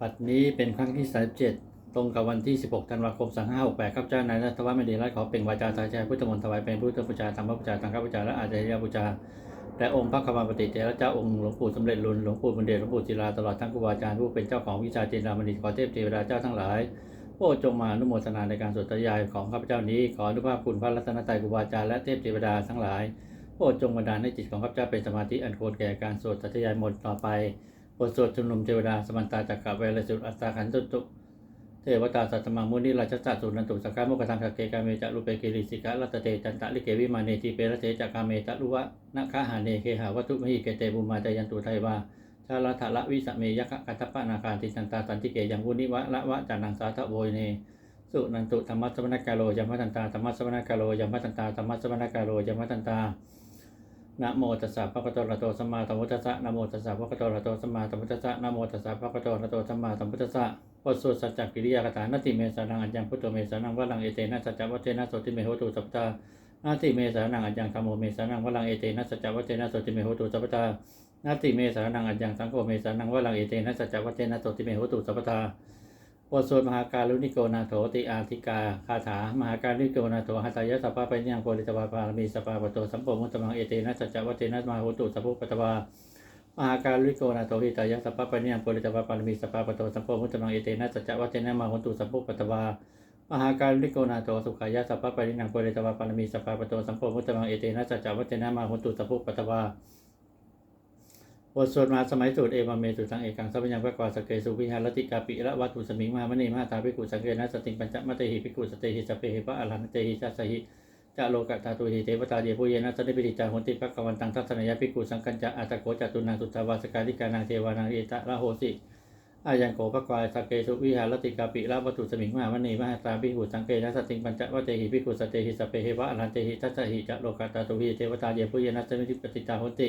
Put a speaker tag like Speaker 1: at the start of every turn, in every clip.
Speaker 1: ปัดนี้เป็นครั้งที่ 37 ตรงกับวันที่ 16 ธันวาคม 2568ข้าพเจ้านายรัตวัฒน์ไม่ดีรัตน์ขอเป็นวาจาสายใจพุทธมนต์ถวายเป็นพุทธบูชาธรรมบูชาทางข้าพเจ้าและอาจารยบูชาและองค์พระคมปฏิเทระเจ้าองค์หลวงปู่สำเร็จรุนหลวงปู่บุญเดชหลวงปู่จิราตลอดทั้งครูบาอาจารย์ผู้เป็นเจ้าของวิชาจินดามณีขอเทพเทวดาเจ้าทั้งหลายโปรดจงมาอนุโมทนาในการสวดทยายของข้าพเจ้านี้ขออนุภาพคุณพระรัตนตรัยครูบาอาจารย์และเทพเทวดาทั้งหลายโปรดจงบันดาลให้จิตของข้าพเจ้าเป็นสมาธิอันควรแก่การสวดทยายมนต์ต่อไป บทสวดชุมนุมเทวดาสมันตาจักกะเวรสุดอัตตาขันตุตุเทวตาสัตมังมุนิราชสัตสุนันตุสกกามุกตังสกเกกาเมจะรุเปกิริสิกะรัตเตจันตะลิเกวิมาเนติเปรเทจักกาเมตะลุวะนะคาหาเนเคหาวัตุมหิเกเตบุมาจายันตุไทวาชาลาทะละวิสเมยะคะกัตปะนาคาติจันตาสันติเกยังวุนิวะละวะจานังสาทะโวยเนสุนันตุธรรมะสมณกาโลยมมะตันตาธรรมะสมณกาโลยมมะตันตาธรรมะสมณกาโลยมมะตันตา นะโมตัสสะภะคะวะโตอะระโตสัมมาสัมพุทธัสสะนะโมตัสสะภะคะวะโตอะระโตสัมมาสัมพุทธัสสะนะโมตัสสะภะคะวะโตอะระโตสัมมาสัมพุทธัสสะบทสวดสัจจกิริยาคาถานติเมสานังอัญญังพุทโธเมสานังวะลังเอเตนะสัจจวัตเตนะโสติเมโหตุสัพพตานาติเมสานังอัญญังธัมโมเมสานังวะลังเอเตนะสัจจวัตเตนะโสติเมโหตุสัพพตานาติเมสานังอัญญังสังโฆเมสานังวะลังเอเตนะสัจจวัตเตนะโสติเมโหตุสัพพตา บทสวดมหาการุณิโกนาโถติอาธิกาคาถามหาการุณิโกนาโถหัตยสัพพะปัญญังโพธิตวาปารมีสปาปโตสัมโพมุตตมังเอเตนะสัจจวัตเตนะมาโหตุสัพพุปตวามหาการุณิโกนาโถหิตายสัพพะปัญญังโพธิตวาปารมีสปาปโตสัมโพมุตตมังเอเตนะสัจจวัตเตนะมาโหตุสัพพุปตวามหาการุณิโกนาโถสุขายะสัพพะปัญญังโพธิตวาปารมีสปาปโตสัมโพมุตตมังเอเตนะสัจจวัตเตนะมาโหตุสัพพุปตวา บทสวดมาสมัยสูตรเอวาเมสุตังเอกังสัพยังพระกวาสเกสุวิหารติกาปิละวัตุสมิงมามณีมาตาภิกขุสังเกนะสติงปัญจมัตเตหิภิกขุสเตหิสเปหิพระอรหันเตหิจัสสหิจะโลกะตาตุหิเทวตาเยปุเยนะสันนิปิติจาหุนติภกวันตังทัศนยภิกขุสังกัญจะอัตโกจตุนังสุตตาวาสการิกานังเทวานังเอตะละโหสิอายังโกภะกวาสเกสุวิหารติกาปิละวัตุสมิงมามณีมาตาภิกขุสังเกนะสติงปัญจมัตเตหิภิกขุสเตหิสเปหิพระอรหันเตหิจัสหิจะโลกะตาตุหิเทวตาเยปุเยนะสันนิปิติจาหุนติ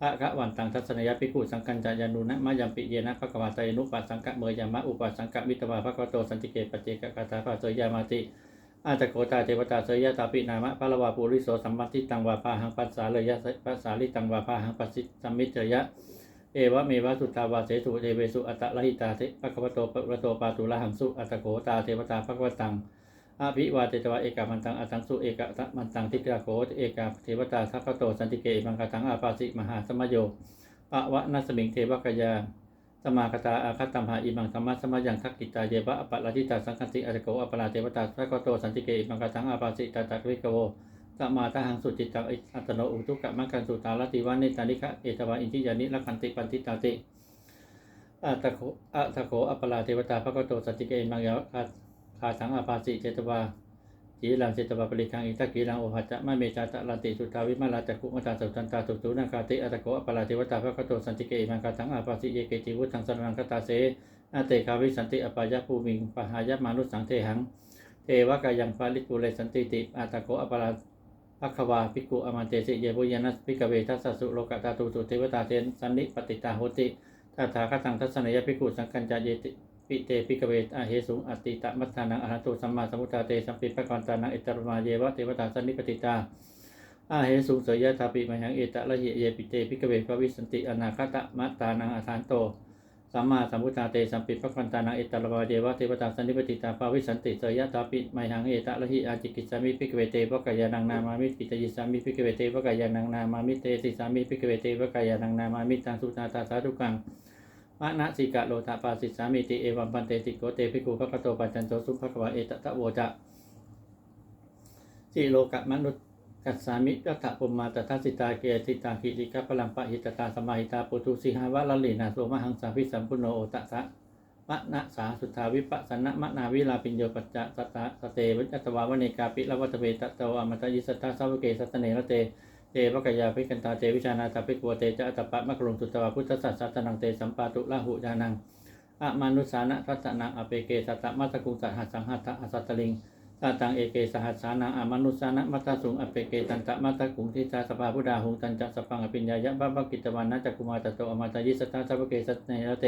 Speaker 1: พระคะวันตังทัศนยภิกุสังกัญจายานุนะมะยัมปิเยนะภะคะวาไตนุปัสสังกะเมยามะอุปัสสังกะมิตวาภะคะวโตสันติเกปเจกะกาตาภาเสยามาติอาตะโกตาเทวตาเสยยะตาปินามะพะละวาปุริโสสัมมัติตังวาปาหังปัสสาเลยะปัสสาลิตังวาปาหังปัสสิสัมมิจยะเอวะเมวะสุตตาวาเสตุเทเวสุอัตตะละหิตาเทภะคะวโตปะโตปาตุละหังสุอัตโกตาเทวตาภะคะวตัง อภิวาเตตวะเอกามันตังอัตังสุเอกะมันตังทิกระโกเอกาเทวตาทัพพะโตสันติเกมังคตังอาปาสิมหาสมโยปะวะนัสมิงเทวกยาสมาคตาอาคตัมหาอิมังธรรมะสมายังทักกิตาเยบะอปะละทิตาสังคันติอจโกอปะลาเทวตาทัพพะโตสันติเกมังคตังอาปาสิตาตักวิกโวสมาทหังสุจิตังอัตโนอุทุกะมังคันสุตาลติวานิตานิคะเอตวะอินทิยานิละคันติปันติตาติอัตโขอัตโขอปะลาเทวตาพระโตสันติเกมังยา คาคาสังอาปาสิเจตวาจีรังเจตวาปริคังอิทักกีรังโอหัจจะไม่เมจาตะลันติสุทาวิมาลาจักุมตาสุตันตาสุตุนาคาติอัตโกอปราเทวตาพระคโตสันติเกอิมังคาทังอาปาสิเยเกจิวุธังสรังคตาเสนาเตคาวิสันติอปายะภูมิงปหายะมานุสังเทหังเทวกายังปาลิกุเลสันติติอัตโกอปราภัควาภิกขุอมันเตสิเยปุยานัสภิกเวทัสสุโลกตาตุตุเทวตาเทนสันนิปติตาโหติตถาคตังทัศนยภิกขุสังกัญจเยติ ปิเตปิกเวตอาเหสุงอติตะมัทธานังอหันตุสัมมาสัมพุทธาเตสัมปิปะกวันตานังเอตรมาเยวะเทวตาสันนิปติตาอาเหสุงเสยยะทาปิมหังเอตะละหิเยปิเตปิกเวตปวิสันติอนาคตะมัตตานังอาทานโตสัมมาสัมพุทธาเตสัมปิปะกวันตานังเอตรมาเยวะเทวตาสันนิปติตาปวิสันติเสยยะทาปิมหังเอตะละหิอาจิกิสามิปิกเวเตวะกายานังนามามิกิตยิสามิปิกเวเตวะกายานังนามามิเตสิสามิปิกเวเตวะกายานังนามามิตังสุตาตาสาธุกัง มะนะสิกะโลทาปาสิสามิติเอวัมปันเตติโกเตภิกขุภะคโตปัจจันโตสุภะควะเอตตะโวจะสิโลกะมนุษย์กัสสามิกัตถะปุมมาตทัสิตาเกติตาหิริกัปะลัมปะหิตตาสมาหิตาปุตุสิหาวะลลีนาโสมหังสาภิสัมพุโนโอตะสะมะนะสาสุทธาวิปัสสนะมะนาวิลาปิญโยปัจจะสตะสเตวิจัตวาวเนกาปิละวัตเวตตะวามัตยิสตตาสาวเกสตเนระเต เตวกยาภิกันตาเตวิชานาตาภิกวเตจะอัตปะมะกรุงสุตวาพุทธสัสสะตนังเตสัมปาตุละหุญานังอะมานุสานะทัตตนังอเปเกสัตตะมัตกุงสัหัสสังหัตถะอสัตตลิงตาตังเอเกสหัสสานังอะมานุสานะมัตตสุงอเปเกตันตะมัตตกุงทิตาสภาพุดาหุงตันจะสปังอภิญญายะบัพพกิตวันนะจักุมาตโตอมาตยิสตตาสัพเกสัตเนระเต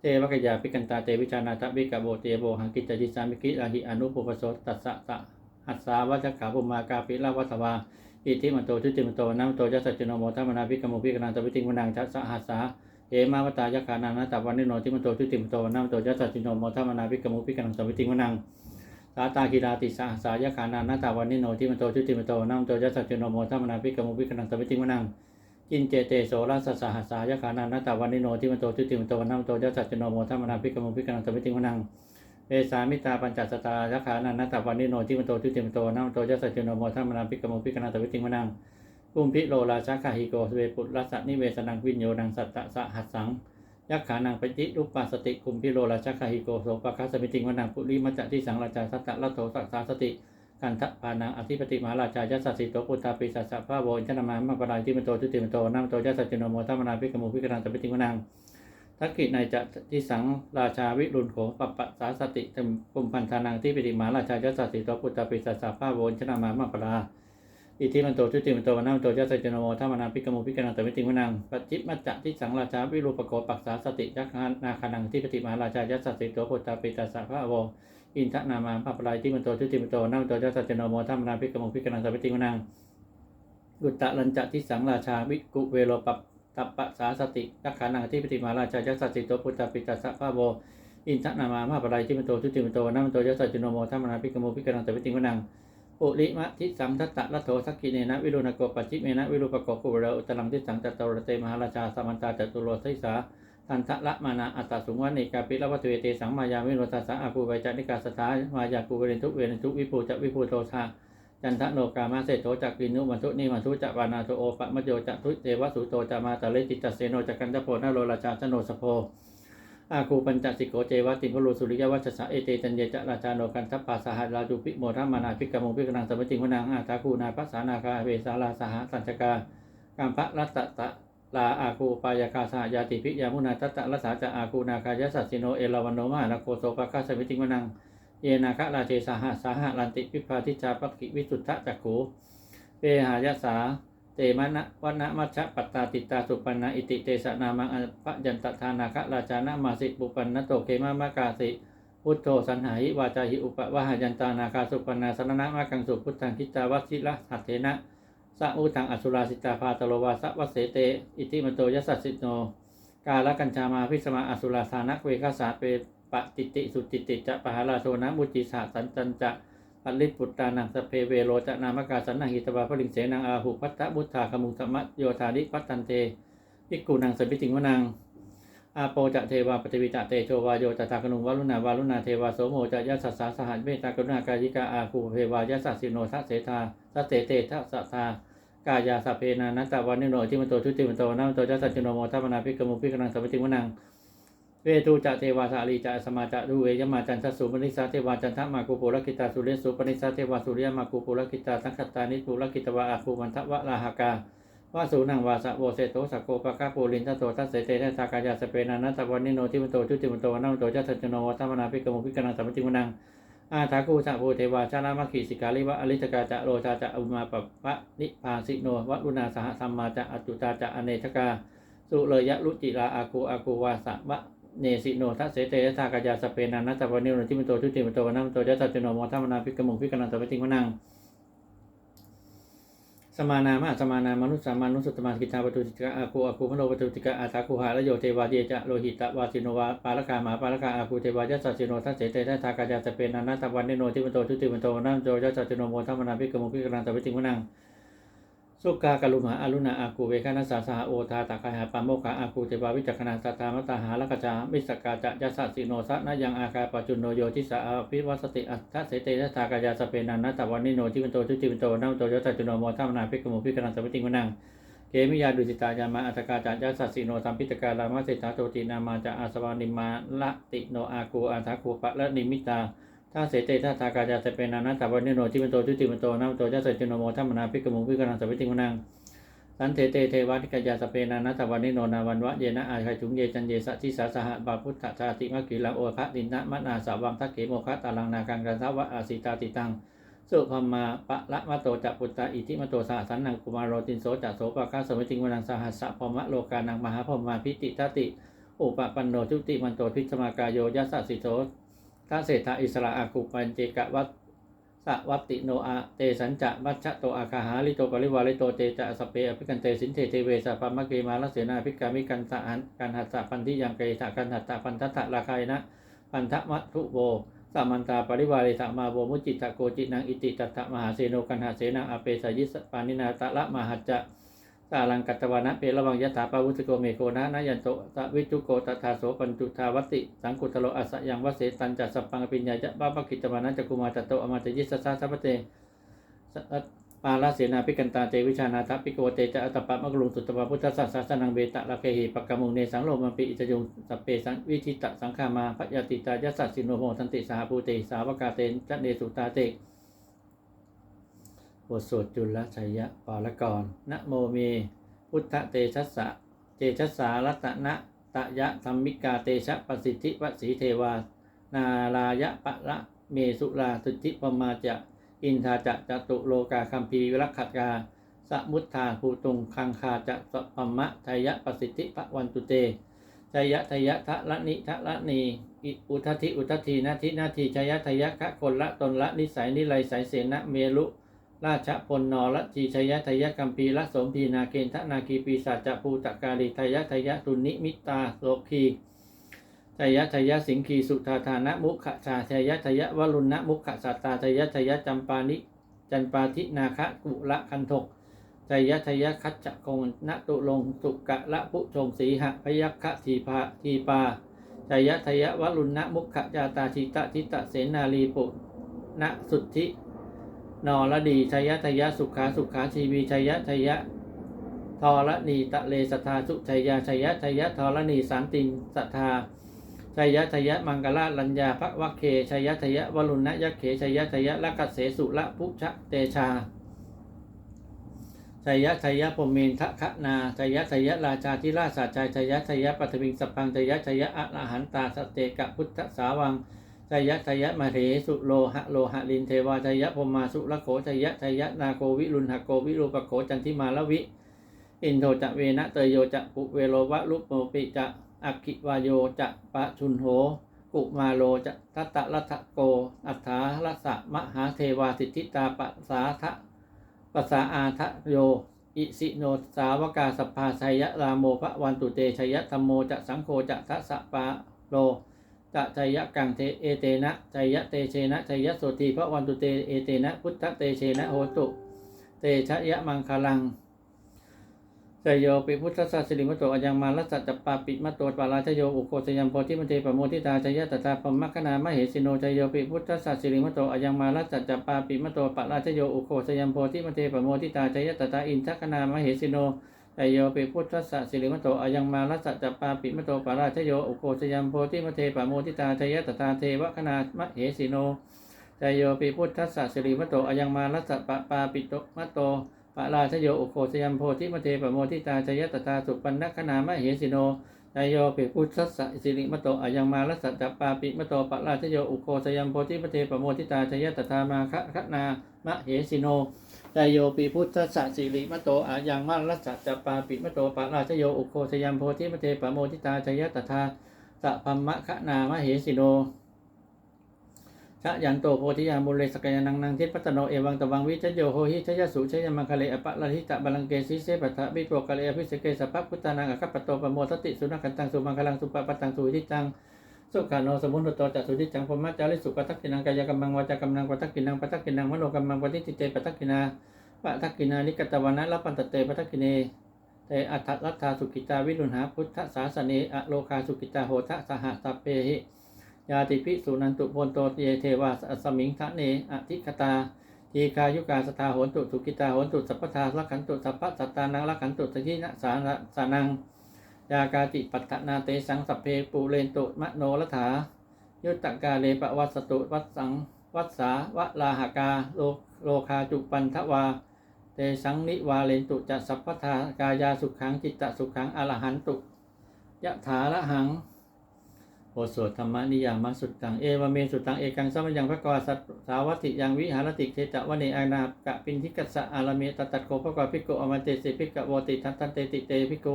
Speaker 1: เตวกยาภิกันตาเตวิชานาตะวิกะโบเตโบหังกิจจิสามิกิอาหิอนุปปโสตัสสะตะหัสสาวัจขาปุมากาปิลาวัสวา อิทธิมันโตทุติมันโตนัมโตจัสสจโนโมทัมนาภิกขโมภิกนันตวิติงวนังจัสสหัสสาเอมาวตายะขานังนาตาวันนิโนทิมันโตชุติมันโตนามโตยัสสะจิโนโมทัมมนาภิกขมุภิกนังสมิติงวนังสาตากีราติสาสายะขานังนาตาวันนิโนทิมันโตชุติมันโตนามโตยัสสะจิโนโมทัมมนาภิกขมุภิกนังสมิติงวนังจินเจเตโสราสสหัสสายะขานังนาตาวันนิโนทิมันโตชุติมันโตนามโตยัสสะจิโนโมทัมมนาภิกขมุภิกนังสมิติงวนัง เอสามิตาปัญจสตายะขานังนาตาวันนิโนทิมโตชุติมโตนามโตยัสสะจิโนโมทัมมนาภิกขมุภิกขนังสมิติงวนังอุมพิโลราชาคาฮิโกสเวปุรัสสนิเวสนังวิญโยนังสัตตะสหัสสังยักขานังปฏิรูปปัสติคุมพิโลราชาคาฮิโกโสปะคัสมิติงวนังปุริมัจจติสังราชาสัตตะละโทสัสสาสติกันทะปานังอธิปติมหาราชายัสสิโตปุตตาปิสัสสะพระโวอินทนามามาปรายที่มโตทุติมโตนัมโตยัสจิโนโมทัมนาภิกขมุภิกนังสมิติงวนัง ทักขิในจะที่สังราชาวิรุณโขปปะสาสติเต็มกุมพันธานังที่ปฏิมาราชายัสสสิโตปุตตาปิสัสสะพระโวนทนามามาปราอิทิมันโตชุติมันโตวันามโตยัสสเจโนโมทัมนาพิกมุพิกนังตมิติงวนังปัจจิมัจจะที่สังราชาวิรูปโกปักษาสติยักษ์นาคานังที่ปฏิมาราชายัสสะสิโตปุตตาปิตาสะพระอวอินทนามาภาปลายที่มันโตชุติมันโตวันามโตยัสสเจโนโมทัมนาพิกมุพิกนังตมิติงวนังกุตตะลัญจะที่สังราชาวิกุเวโรปัป ตัปปะสาสติยักขานังที่ปฏิมาราชายัสสิโตปุตตาปิตาสะพระอวอินทนามาภาปลายที่มันโตชุติมันโตวันนามโตยัสสะเจโนโมทัมนาพิกโมุพิกนังตมิติงวนังปุริมะทิสัมทัตตะละโทสักกิเนนะวิรุณโกปัจจิเมนะวิรูปโกกุเรอุตลังทิสังจัตตรเตมหาราชาสมันตาจตุโรทิสาทันทะละมานาอัตตสุงวันเนกาปิละวัตเวเตสังมายาวิโรตัสสะอาภูไวจานิกาสถามายากูเวรนทุเวรนทุวิภูจะวิภูโตชา จันทะโนกามาเสโตจักกินุมันทุนิมันทุจะวานาโตโอปะมะโยจะทุเตวสุโตจะมาตะเลติจัสเสโนจักันตะโพนาโรราชาชโนสโพอาคูปัญจสิโกเจวะติมพลูสุริยวัชสะเอเตจันเยจะราชาโนกันทัพปาสหัสราจุปิโมทัมมานาภิกมุภิกนังสมจิงวนังอาทาคูนาภัสานาคาเวสาลาสหสัญจกากัมพะรัตตะลาอาคูปายาคาสหยาติภิยามุนาตัตตะรัสสาจะอาคูนาคายสัสสิโนเอลวันโนมานาโคโสปะคาสมิจิงวนัง เยนาคะราเชสหสหะลันติพิพาทิจาปักขิวิสุทธะจักขูเปหายสาเตมะนะวันะมัชฌะปัตตาติตาสุปันนาอิติเตสะนามังอปะยันตทานาคะราชานะมาสิปุปันนโตเกมะมะกาสิพุทโธสันหาหิวาจาหิอุปวะหายันตานาคาสุปันนาสนนะมะกังสุพุทธังคิจาวัชิระหัตเถนะสะอุทังอสุราสิตาภาตโลวาสะวัสเสเตอิติมโตยัสสสิโน กาลกัญชามาพิสมาอสุราสานักเวคาสาเป ปะติติสุติติจะปะหาราโชนะมุจิสาสันจันจะปัลลิปุตตานังสเพเวโรจะนามกาสันนังหิตวาพลิงเสนังอาหุพัตตบุตธาขมุสมัตโยธานิพัตตันเตพิกกุนังสปิติงวนังอาโปจะเทวาปฏิวิจะเตโชวาโยตถาคนุวารุณาวารุณาเทวาโสโมจะยัสสสาสหัสเมตตากรุณากายิกาอาคูเพวายัสสสิโนทัสเสธาทัสเสเตทัสสะทากายาสเพนานัตตะวันนิโนที่มันโตทุติมันโตนามันโตยัสสจิโนโมทัพนาภิกขมุภิกขนังสปิติงวนัง เวทูจะเทวาสาลีจะสมาจะรูเวยมาจันทสุปนิสาเทวาจันทมากุปุรกิตาสุเรสุปนิสาเทวาสุริยมากุปุรกิตาสังคตานิปุรกิตวาอาคูมันทวะลาหกาวาสูนังวาสะโวเสโตสกโกปะกาปูลินทัโตทัสเสเตทัสสากายาสเปนานัตวันนิโนทิมโตชุติมโตนัมโตจัตจโนวัตมนาภิกมุภิกนังสัมปติมนังอาทาคูสะโพเทวาชาลามัคคีสิกาลิวะอริจกาจะโรชาจะอุมาปปะนิพาสิโนวัลุนาสหสัมมาจะอจุตาจะอเนชกาสุเลยะลุจิลาอาคูอาคูวาสะวะ เนสิโนทัสเสเตยะทากายาสเปนานัตตวันนิโรธิมิโตทุติมิโตวนัมโตยัสสะจโนโมทัมนาภิกมุงภิกนังสัพพติงวนังสมานามะสมานามนุสสามานุสตตมากิตาปตุติกะอาคูอาคูพโนปตุติกะอาทาคูหาละโยเทวาเยจะโลหิตะวาสิโนวาปาลกามาปาลกาอาคูเทวายัสสะจิโนทัสเสเตยะทากายาสเปนานัตตวันนิโรธิมิโตทุติมิโตวนัมโตยัสสะจโนโมทัมนาภิกมุงภิกนังสัพพติงวนัง สุกากลุมหาอารุณาอากูเวคานัสสาสหโอทาตากายหาปามโมกะอากูเทวาวิจักขณาสัตามตาหาลกจามิสกาจะยัสสะสิโนสะนะยังอาคาปจุนโนโยทิสาอภิวัสติอัตถเสเตนะทากายาสเปนันนัตตวันนิโนทิวินโตทุติวินโตนัมโตโยตจุโนโมทัมนาภิกขโมภิกขนังสัพพติงวนังเกมิยาดุสิตายามาอัตกาจะยัสสะสิโนสัมพิตกาลามาเสตาโตตินามาจะอาสวานิมาละติโนอากูอาทาคูปะละนิมิตา ถ้าเสเตถ้าทากายาสเปนันนัตตวันนิโนทิวินโตทุติวินโตนัมโตยัสสะจุโนโมทัมนาภิกขมุภิกนังสัพพติงวนังสันเทเตเทวานิกายาสเปนานัตวันนิโนนาวันวะเยนะอาคาจุงเยจันเยสะชิสาสหะบาพุทธชาติมะกิลังโอคะดินนะมะนาสาวังทักเขโมคะตาลังนากังกันทวะอาสิตาติตังสุภมาปะละมะโตจัปุตตาอิทิมะโตสหสันนังกุมารโรตินโสจัโสปะกาสมิติงวนังสหัสสะพมะโลกานังมหาพมาพิติทติ อุปปันโนจุติมันโตพิสมากาโยยัสสิโส ทัสเศธาอิสระอากุปัญเจกะวัตสวัตติโนอาเตสัญจะมัชชะโตอาคาหาลิโตปริวาริโตเตจะสเปอภิกันเตสินเทเทเวสะปามะเกมาลเสนาภิกามิกันสะอันกันหัสสะปันทิยังเกสะกันหัสสะปันทัตตะราคายนะปันทะมัทุโวสามันตาปริวาริสะมาโวมุจิตะโกจินังอิติตัตถะมหาเสโนกันหาเสนังอเปสยิสปานินาตะละมหัจจะ สาลังกัตตวานะเประวังยะถาปาวุสโกเมโกนะนะยันโตตะวิจุโกตถาโสปัญจุทาวติสังกุตโลอัสสะยังวเสตันจัสสปังปิญญาจะบ้าปกิตวานะจักุมาตโตอมาตยิสสะสัพเตปาลาเสนาพิกันตาเตวิชานาทัพิโกเตจะอัตตปะมะกรุงสุตตปะพุทธศาสสนังเบตะละเคหิปกมุงเนสังโลมัมปิอิจยุงสเพสังวิชิตะสังขามาพยติตายัสสิโนโหทันติสหภูเตสาวกาเตนจัเนสุตาเต บทสวดจุลชัยยะปาลกรนะโมเม พุทธเตชัสสะเจชัสสารัตนะตะยะธรรมิกาเตชะปสิทธิวสีเทวา นาลายะปะละเมสุลาสุทธิปมาจะ อินทาจะจตุโลกาคัมภีวิรักขกาสมุทธาภูตุงคังคาจะสปปมะทยะปสิทธิปวันตุเตชยะทยะทะละนิทะละนีอิอุทธิอุทธินาทินาทีชยะทยะคะคนละตนละนิสัยนิไลสายเสนะเมลุ ราชพลนอละจีชยทยกัมพีละสมพีนาเกณทนาคีปีศาจจภูตกาลีทยทยตุนิมิตาโลคีชยทยสิงคีสุธาธานะมุขชาชยทยวรุณนะมุขสัตตาชยทยจำปานิจันปาทินาคะกุละคันทกชยทยคัจจโกนณตุลงสุกะละพุชงสีหะพยัคคะทีพาทีปาชยทยวรุณนะมุขจาตาชิตะทิตะเสนาลีปุณสุทธิ นอละดีชยทยะสุขาสุขาชีวีชยทยะทอละนีตะเลสทาสุชยยาชยทยะทอละนีสันตินสัทธาชยทยะมังกลาลัญญาพระวเคชยทยะวรุณยักเขชยทยะละกัสเสสุละพุชะเตชาชยชยพมเมนทะคะนาชยชยราชาธิราชาชัยชยชยปัทวิงสัพพังชยชยอะระหันตาสเตกะพุทธสาวัง ชยะชยะมาเถสุโลหะโลหะลินเทวาชยะพมมาสุละโขชยะชยะนาโกวิรุณหโกวิรูปโขจันทิมาลวิ อินโทจะเวนะเตยโยจะปุเวโลวะลุปโมปิจะอักขิวายโยจะปะชุนโหกุมาโลจะทัตตะรัตโก อัฏฐารัสะมหาเทวาสิทธิตาปัสสาทะปัสสาอาทะโย อิสิโนสาวกาสพพาชัยะรามโมพระวันตุเตชยะธรรมโมจะสังโฆจะทัสสะปาโล จะชยะกังเทเอเตนะชยะเตเชนะชยะโสตีพระวันตุเตเอเตนะพุทธเตเชนะโหตุ เตชะยะมังคลังชยโยปิพุทธสัสสิริมโตอัญญังมาลัสสัจปาปิมะโตปาราชโยอุโคสยัมโพธิมเทปโมทิตาชยตตาปมัคคณามเหสิโนชยโยปิพุทธสัสสิริมโตอัญญังมาลัสสัจปาปิมะโตปาราชโยอุโคสยัมโพธิมเทปโมทิตาชยตตาอินทคณามเหสิโน ชยโยปิพุทธัสสะสิริมโตอายังมาลัสสะจัปปาปิมโตปาราชโยอุโคชยัมโพธิมเทปะโมทิตาชยตตาเทวคณามะเหสิโนชยโยปิพุทธัสสะสิริมโตอายังมาลัสสะปะปาปิโตมโตปาราชโยอุโคชยัมโพธิมเทปะโมทิตาชยตตาสุปันนคณามะเหสิโนชยโยปิพุทธัสสะสิริมโตอายังมาลัสสะจัปปาปิมโตปาราชโยอุโคชยัมโพธิมเทปะโมทิตาชยตตามาคะคณามะเหสิโน จายโยปิพุทธสัสิริมโตอายังมารัสสะจปาปิมโตปาราชโยอุโคสยัมโพธิมเทปะโมทิตาชยตถาสะพัมมะคะนามะเหสิโนชะยันโตโพธิยามุเลสกยานังนังทิปตโนเอวังตวังวิจโยโหหิชยสุชยมังคะเลอปะละหิตะบัลังเกสิเสปัฏฐบิโตกะเลอภิสเกสะปะพุทธานังอคัปปโตปะโมสติสุนักันตังสุมังคลังสุปะปะตังสุทิจัง สุขาโนสมุนโตจัตสุทิจังพมะจาริสุปทักกินังกายกรรมังวาจากรรมังปทักกินังปทักกินังมโนกรรมังปฏิติเตปทักกินาปทักกินานิกตวานะละปันตเตปทักกิเนเตอัฏฐรัตถาสุกิตาวิรุณหาพุทธศาสเนอโลคาสุกิตาโหทะสหสัพเพหิยาติภิสุนันตุพนโตเยเทวาสมิงทะเนอธิคตาทีคายุกาสตาโหนตุสุกิตาโหนตุสัพพทาลักขันตุสัพพสัตตานังลักขันตุสกินะสานะสานัง ยากาติปัตตนาเตสังสัพเพปูเรนตุมโนรัฐา ยุตตกาเลปวัสตุวัสสังวัสสาวะลาหากาโลโลคาจุปันทวา เตสังนิวาเลนตุจะสัพพทากายาสุขังจิตตสุขังอรหันตุยะถาละหังโอสวดธรรมนิยามสุดตังเอวเมสุดตังเอกังสัมยังพระกวาสัสาวัติยังวิหารติเทจะวเนอานากะปินทิกัสสะอารเมตตัดโกพระกวาพิโกอมันเตสิพิกะโวติทันตันเตติเตพิโก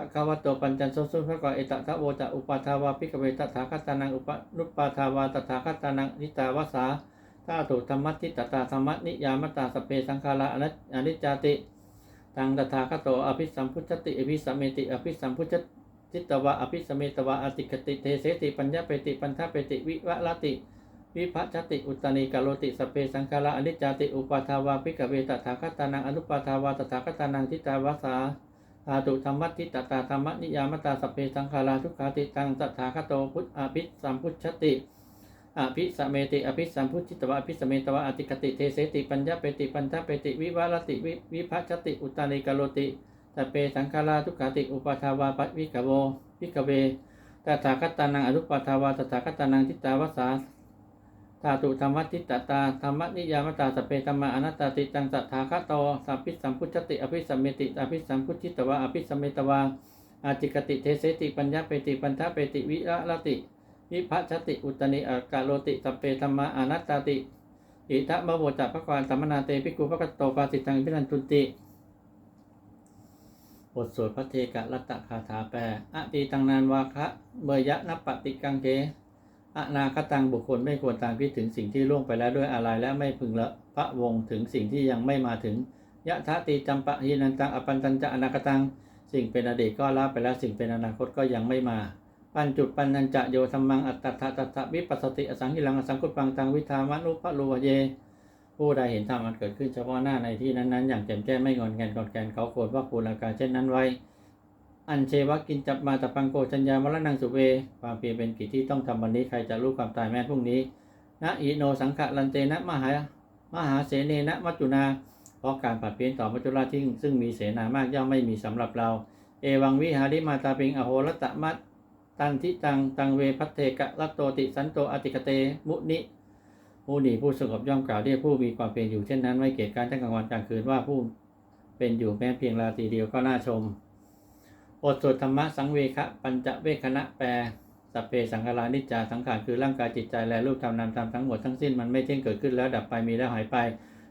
Speaker 1: ะคาวะโตปัญจันโซสุภะกวาเอตทะโวจะอุปาทาวาปิกเวตถาคตานังอุปนุปปาทาวาตถาคตานังนิตาวสาตาตุธรรมทิตตตาธรรมนิยามตาสเพสังขาราอนัจอนิจจาติตังตถาคโตอภิสัมพุทธติอภิสัมเมติอภิสัมพุทธจิตตวะอภิสมเมตวะอติคติเทเสติปัญญาเปติปัญทาเปติวิวะลติ วิภัชติอุตตานิกาโลติสเพสังขาราอนิจจติอุปาทาวาปิกเวตถาคตานังอนุปาทาวาตถาคตานังทิตาวสา อาตุธรรมติตตาธรรมนิยามตาสพเพสังขาราทุกขาติตังตถาคโตพุทธอภิสัมพุทธติอภิสเมติอภิสัมพุทธิตวะอภิสเมตวะอติคติเทเสติปัญญาเปติปัญทาเปติวิวะลติวิวิภัชติอุตานิกโลติสพเพสังขาราทุกขาติอุปาทาวาปวิกโววิกเวตถาคตานังอนุปาทาวาตถาคตานังทิตาวสา ธาตุธรรมทิตตตาธรรมนิยามตาสเพธรรมะอนัตตาติตังสัทธาคโตสัพพิสัมพุทธติอภิสัมเมติอภิสัมพุทธิตวะอภิสัมเมตวาอาจิกติเทเสติปัญญาเปติปัญทาเปติวิระลติ วิภัชติอุตนิอากาโลติสเพธรรมะอนัตตาติ อิทะมะโวจัพพะกวานสัมมนาเตปิกุภะกตโตปาสิตังพินันตุติบทสวดพระเทกะรัตตคาถาแปลอตีตังนานวาคะเบยยะนับปฏิกังเก อนาคตังบุคคลไม่ควรตามคิดถึงสิ่งที่ล่วงไปแล้วด้วยอะไรและไม่พึงละพระวงถึงสิ่งที่ยังไม่มาถึงยะทะตีจำปะหินันตังอปันตันจะอนาคตัง สิ่งเป็นอดีตก็ละไปแล้วสิ่งเป็นอนาคตก็ยังไม่มา ปัญจุดปันนันจะโยธรรมังอัตตถะตัตถะวิปัสสติอสังหิลังอสังคุตปังตังวิธามนุปะโลวเย ผู้ใดเห็นธรรมอันเกิดขึ้นเฉพาะหน้าในที่นั้นๆ อย่างแจ่มแจ้งไม่งอนแงนกอนแกนเขาโกรธว่าปูลาการเช่นนั้นไว้ อันเชวะกินจับมาตะปังโกชัญญามรณังสุเว ความเพียรเป็นกิจที่ต้องทำวันนี้ใครจะรู้ความตายแม้พรุ่งนี้นะอิโนสังขะลันเตนะมหามหาเสเนนะมัจจุนาเพราะการผัดเปลี่ยนต่อมัจจุราชที่ซึ่งมีเสนามากย่อมไม่มีสำหรับเรา เอวังวิหาริมาตาปิงอโหรตะมัตตันทิตังตังเวพัตเทกะรัตโตติสันโตอติกเต มุนิผู้นีผู้สงบย่อมกล่าวเรียกผู้มีความเพียรอยู่เช่นนั้นไม่เกียจการทั้งกลางวันกลางคืนว่าผู้เป็นอยู่แม้เพียงราตรีเดียวก็น่าชม บทสวดธรรมะสังเวคะปัญจเวคณะแปลสัพเพสังขารานิจจาสังขารคือร่างกายจิตใจและรูปธรรมนามธรรมทั้งหมดทั้งสิ้นมันไม่เที่ยงเกิดขึ้นแล้วดับไปมีแล้วหายไป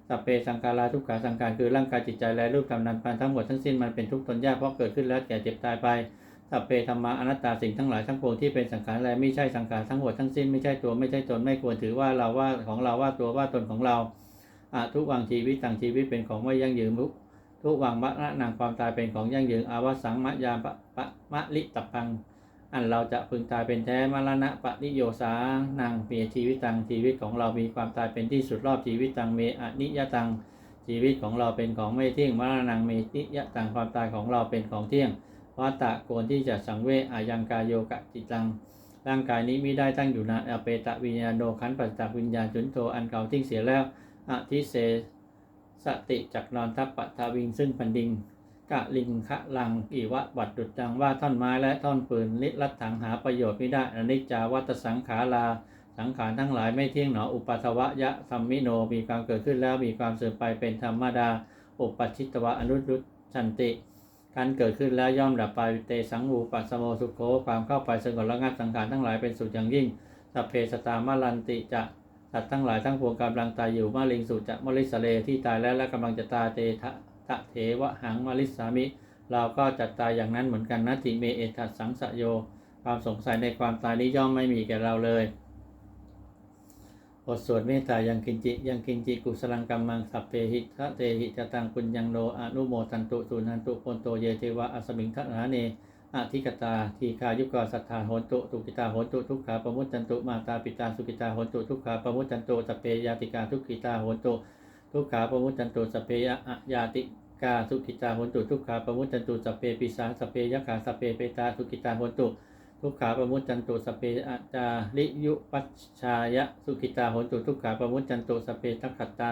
Speaker 1: สัพเพสังขาราทุกขาสังขารคือร่างกายจิตใจและรูปธรรมนามธรรมทั้งหมดทั้งสิ้นมันเป็นทุกข์ทนยากเพราะเกิดขึ้นแล้วแก่เจ็บตายไปสัพเพธรรมะอนัตตาสิ่งทั้งหลายทั้งปวงที่เป็นสังขารและไม่ใช่สังขารทั้งหมดทั้งสิ้นไม่ใช่ตัวไม่ใช่ตนไม่ควรถือว่าเราว่าของเราว่าตัวว่าตนของเราอาทุกวังชีวิตต่างชีวิตเป็นของไม่ยั่งยืน ทุกวังมะละนางความตายเป็นของยั่งยืนอาวสังมะยามปะปะมะลิตปัง อันเราจะพึงตายเป็นแท้มรณะปะนิโยสานางเมียชีวิตตังชีวิตของเรามีความตายเป็นที่สุดรอบชีวิตตังเมอนิยตังชีวิตของเราเป็นของไม่เที่ยงมรณังเมนิยตังความตายของเราเป็นของเที่ยงวัตตะโกนที่จะสังเวอายังกายโยกะจิตัง ร่างกายนี้มิได้ตั้งอยู่นานอเปตะวิญญาโนขันปัจจวิญญาณจุนโทอันเก่าทิ้งเสียแล้วอธิเส สติจักนอนทัพปะทาวิงซึ่งแผ่นดินกะลิงคะลังอีวะบัดดุจจังว่าท่อนไม้และท่อนปืนนิรัตถังหาประโยชน์ไม่ได้อนิจจาวัตสังขาราสังขารทั้งหลายไม่เที่ยงหนออุปัทวะยะธรรมิโนมีความเกิดขึ้นแล้วมีความเสื่อมไปเป็นธรรมดาอุปัชิตวะอนุรุตชันติการเกิดขึ้นแล้วย่อมดับไปเตสังอูปัสโมสุโขความเข้าไปสงบระงับสังขารทั้งหลายเป็นสุดอย่างยิ่งสัพเพสตามาลันติจะ สัตว์ทั้งหลายทั้งปวงกำลังตายอยู่มาลิงสุจะมะลิสเลที่ตายแล้วและกำลังจะตายเตทะทะเทวะหังมะลิสามิ เราก็จะตายอย่างนั้นเหมือนกันนะติเมเอทัสสังสะโย ความสงสัยในความตายนี้ย่อมไม่มีแก่เราเลยบทสวดเมตตายังกินจิยังกินจิกุสลังกัมมังสัพเพหิทะเตหิจตังปุญญังโนอนุโมทันตุสุนันตุปนโตเยเทวะอสมิงทะนาเน อธิกตา ทีคายุกาสัทธาโหตุตุกิตาโหตุทุกขาปมุตตันตุมาตาปิตาสุกิตาโหตุทุกขาปมุตตันตุสเพยาติกาทุกิตาโหตุทุกขาปมุตตันตุสเพยะยาติกาสุกิตาโหตุทุกขาปมุตตันตุสเพปิสาสเพยะขาสเพเปตาสุกิตาโหตุทุกขาปมุตจันตุสเพอาจาริยุปัชชายะสุขิตาโหตุทุกขาปมุตจันตุสเพทักขตา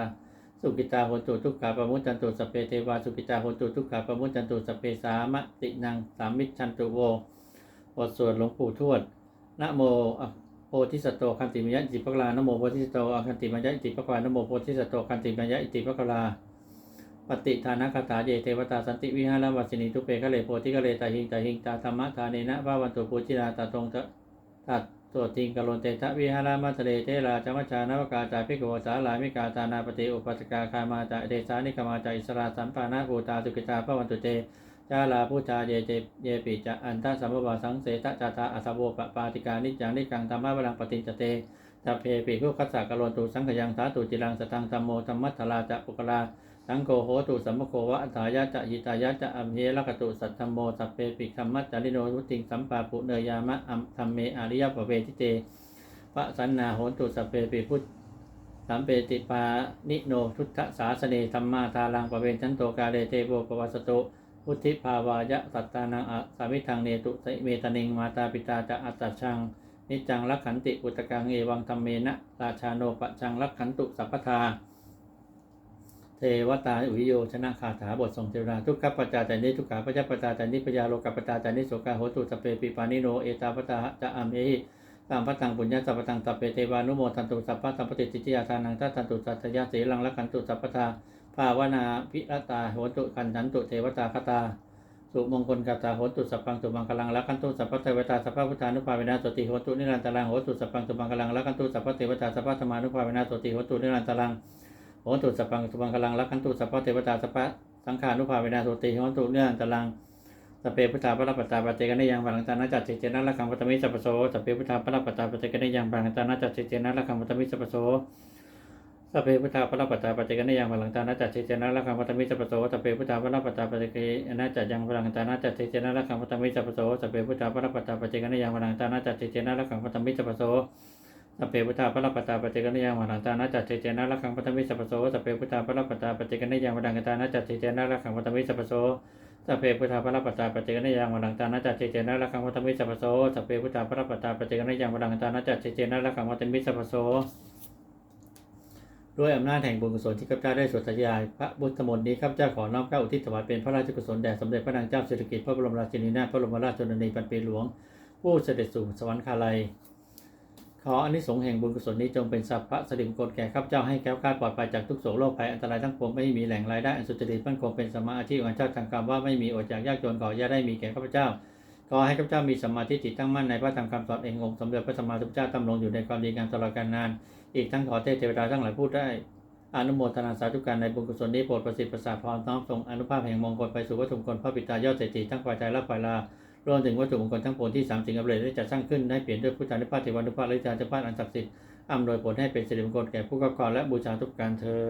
Speaker 1: สุกิตาโหนตุทุกขาปมุจันตุสเพเทวาสุกิตาโหนตุทุกขาปมุจันตุสเพสามะตินังสามิจฉันตุโวบทสวดหลวงปู่ทวดนะโมโพธิสัตโตคันติมยะอิติปะกลานะโมโพธิสัตโตคันติมยะอิติปะกลานะโมโพธิสัตโตคันติมยะอิติปะกลาปฏิทานะคาถาเยเทวตาสันติวิหารวัสินีทุเปคะเลโพธิคะเลตาหิงตาหิงตาธรรมะทาเนนะภาวันตุปูจิราตาตรงตะ ตัดทิงกโลนเตทะวิหารามัทะเลเทราจมัจจานวกาจาพิกโวสาลามิกาตานาปฏิอุปัสกาคามาจาเดสานิกมาจาอิสราสัมปานาภูตาสุกิตาภวันตุเตจาลาพุชาเยเจเยปิจะอันตสัมภวาสังเสตจาตาอัสสโวปปาติกานิจังนิกังธรรมะวลังปฏิจเตตเพปิคุคัสสะกะโลตุสังขยังสาตุจิรังสตังตัมโมธรรมัทธราจะปุกลา สังโฆโหตุสัมโควะอัฏฐายะจะหิตายะจะอัมเยลกตุสัทธมโมสัพเพปิคัมมัจจาริโนวุติงสัมปาปุเนยามะอัมธรรมเมอาริยปเวทิเตปะสันนาโหตุสัพเพปิพุทธสัมเปติปานิโนทุตถสาสเนธรรมาทารังปเวชันโตกาเลเตโวปวัสโตพุทธิภาวายะสัตตานังอสามิทังเนตุสเมตนิงมาตาปิตาจะอัตตชังนิจังรักขันติปุตตกังเอวังธรรมเมนะราชาโนปะชังรักขันตุสัพพทา เทวตาอุยโยชนะคาถาบททรงเทวดาทุกขปัจาจันนิทุกขาปัจปัจาจันนิปยาโลกปัจาจันนิโสกาโหตุสเปปิปานิโนเอตาปตาจะอามเอหิตามพระตังปุญญาสัพพตังตัเปเทวานุโมทันตุสัพพะสัมปติติยาทานังทัตันตุสัตยาเสลังรักันตุสัพพทาภาวนาพิรตาโหตุขันธันตุเทวตาคตาสุมงคลกาตาโหตุสัพพังสุมังคลังรักันตุสัพพเทวตาสัพพพุทธานุภาเวนะสติโหตุนิรันตรังโหตุสัพพังสุมังคลังรักันตุสัพพเทวตาสัพพธรรมานุภาเวนะสติโหตุนิรันตรัง โหตุสัพพังสุมังคลังรักขันตุสัพพะเทวตาสัพพะสังขานุภาเวนะสติโหตุเนิรันตรังสเปพุทธาพระปัตตาปเจกันได้ยังบาลังตานาจัดเจเจนะละคังปัตมิสัพโสสเปพุทธาพระปัตตาปเจกันได้ยังบาลังตานาจัดเจเจนะละคังปัตมิสัพโสสเพพุทธาพระปัตตาปเจกันิยังพลังตานาจัดเจเจนะละคังพัตมิสัพโสสเพพุทธาพระปัตตาปเจกันะจัดยังพลังตานาจัดเจเจนะละคังพัตมิสัพโสสเพพุทธาพระปัตตาปเจกันิยังพลังตานาจัดเจเจนะละคังพัตมิสัพโส สเพพุทธาพระปัตตาปัจเจกนิยังพลังตานาจัดเจเจนะละคังพัตมิสัพโสสเพพุทธาพระปัตตาปัจเจกนิยังพลังตานาจัดเจเจนะละคังพัตมิสัพโสสเพพุทธาพระปัตตาปัจเจกนิยังพลังตานาจัดเจเจนะละคังพัตมิสัพโสสเพพุทธาพระปัตตาปัจเจกนิยังพลังตานาจัดเจเจนะละคังพัตมิสัพโสด้วยอำนาจแห่งบุญกุศลที่ข้าพเจ้าได้สวดสยาพระบุตรมนต์นี้ข้าพเจ้าขอน้อมเกล้าอุทิศถวายเป็นพระราชกุศลแด่สมเด็จพระนางเจ้าสิริกิติ์พระบรมราชินีนาถพระบรมราชชนนีพันปีหลวง ผู้เสด็จสู่สวรรคาลัย ขออานิสงส์แห่งบุญกุศลนี้จงเป็นสัพพะสริมงคลแก่ข้าพเจ้าให้แก้วคลาดปลอดภัยจากทุกโศกโรคภัยอันตรายทั้งปวงไม่มีแหล่งรายได้อันสุจริตมั่นคงเป็นสมาอาชีพของเจ้าทางกรรมว่าไม่มีอดอยากยากจนขออย่าได้มีแก่ข้าพเจ้าขอให้ข้าพเจ้ามีสมาธิจิตตั้งมั่นในพระธรรมคำสอนเององค์สมเด็จพระสัมมาสัมพุทธเจ้าตำรงอยู่ในความดีงามตลอดกาลนาน อีกทั้งขอเทพเทวดาทั้งหลายผู้ได้อนุโมทนาสาธุการในบุญกุศลนี้โปรดประสิทธิ์ประสาทพรน้อมส่งอนุภาพแห่งมงคลไปสู่วัตถุมงคลพระปิตายอดเศรษฐีทั้งฝ่ายใจและฝ่ายลา รวมถึงวัตถุมงคลทั้งปวงที่สามสิ่งอัปเดตได้จัดสร้างขึ้นให้เปลี่ยนด้วยพุทธานุภาพเทวานุภาพและจานุภาพอันศักดิ์สิทธิ์อำนวยผลให้เป็นสิริมงคลแก่ผู้ประกอบและบูชาทุกการเธอ